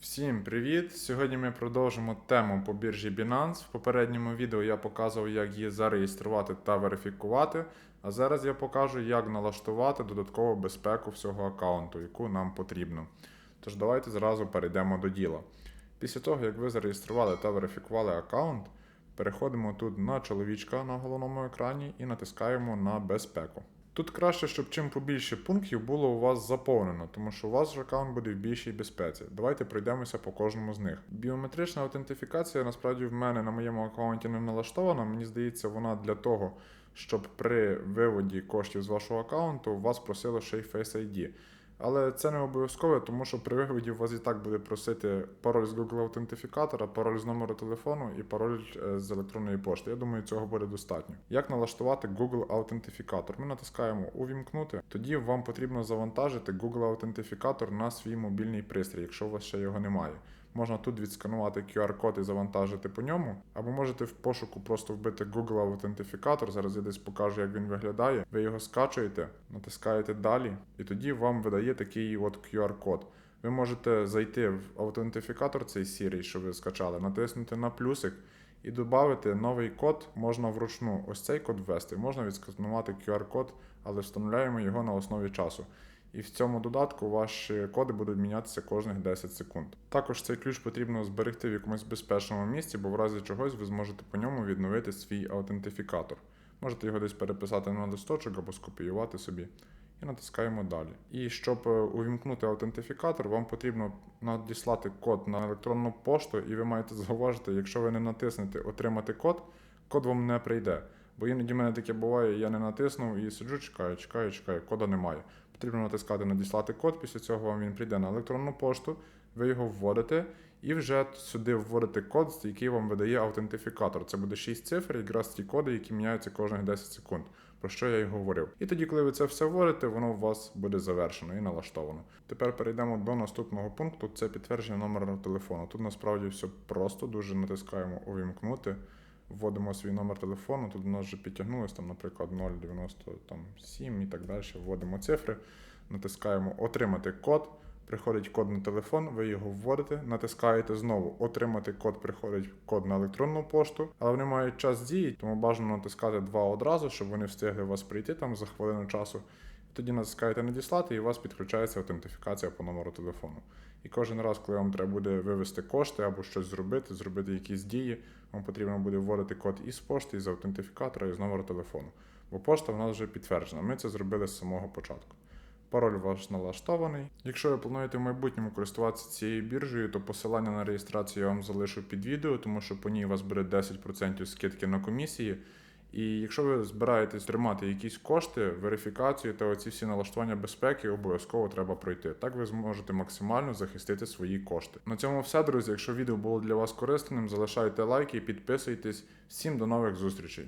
Всім привіт! Сьогодні ми продовжимо тему по біржі Binance. В попередньому відео я показував, як її зареєструвати та верифікувати. А зараз я покажу, як налаштувати додаткову безпеку всього аккаунту, яку нам потрібно. Тож давайте зразу перейдемо до діла. Після того, як ви зареєстрували та верифікували аккаунт, переходимо тут на чоловічка на головному екрані і натискаємо на безпеку. Тут краще, щоб чим побільше пунктів було у вас заповнено, тому що у вас ж аккаунт буде в більшій безпеці. Давайте пройдемося по кожному з них. Біометрична аутентифікація насправді в мене на моєму аккаунті не налаштована. Мені здається, вона для того, щоб при виводі коштів з вашого аккаунту вас просило ще й Face ID. Але це не обов'язково, тому що при виводі вас і так буде просити пароль з Google аутентифікатора, пароль з номеру телефону і пароль е, з електронної пошти. Я думаю, цього буде достатньо. Як налаштувати Google аутентифікатор? Ми натискаємо Увімкнути. Тоді вам потрібно завантажити Google аутентифікатор на свій мобільний пристрій, якщо у вас ще його немає. Можна тут відсканувати QR-код і завантажити по ньому, або можете в пошуку просто вбити Google аутентифікатор. Зараз я десь покажу, як він виглядає. Ви його скачуєте, натискаєте далі, і тоді вам видає такий от QR-код. Ви можете зайти в аутентифікатор цей сірий, що ви скачали, натиснути на плюсик і додати новий код можна вручну. Ось цей код ввести. Можна відсканувати QR-код, але встановляємо його на основі часу. І в цьому додатку ваші коди будуть мінятися кожних 10 секунд. Також цей ключ потрібно зберегти в якомусь безпечному місці, бо в разі чогось ви зможете по ньому відновити свій аутентифікатор. Можете його десь переписати на листочок або скопіювати собі. І натискаємо далі. І щоб е, увімкнути аутентифікатор, вам потрібно надіслати код на електронну пошту, і ви маєте зауважити, якщо ви не натиснете Отримати код, код вам не прийде. Бо іноді в мене таке буває, я не натиснув і сиджу, чекаю, чекаю, чекаю, кода немає. Потрібно натискати Надіслати код, після цього вам він прийде на електронну пошту, ви його вводите і вже сюди вводите код, який вам видає аутентифікатор. Це буде 6 цифр, якраз ті коди, які міняються кожних 10 секунд, про що я і говорив. І тоді, коли ви це все вводите, воно у вас буде завершено і налаштовано. Тепер перейдемо до наступного пункту: це підтвердження номеру телефону. Тут насправді все просто, дуже натискаємо Увімкнути. Вводимо свій номер телефону, тут у нас вже підтягнулось, там, наприклад, 097 і так далі. Вводимо цифри, натискаємо Отримати код. Приходить код на телефон, ви його вводите, натискаєте знову Отримати код, приходить код на електронну пошту, але вони мають час дії, тому бажано натискати два одразу, щоб вони встигли вас прийти там за хвилину часу. Тоді натискаєте надіслати, і у вас підключається аутентифікація по номеру телефону. І кожен раз, коли вам треба буде вивести кошти або щось зробити, зробити якісь дії, вам потрібно буде вводити код із пошти, із аутентифікатора і з номеру телефону. Бо пошта в нас вже підтверджена. Ми це зробили з самого початку. Пароль ваш налаштований. Якщо ви плануєте в майбутньому користуватися цією біржею, то посилання на реєстрацію я вам залишу під відео, тому що по ній у вас буде 10% скидки на комісії. І якщо ви збираєтесь тримати якісь кошти, верифікацію та оці всі налаштування безпеки, обов'язково треба пройти. Так ви зможете максимально захистити свої кошти. На цьому все, друзі. Якщо відео було для вас корисним, залишайте лайки, підписуйтесь. Всім до нових зустрічей.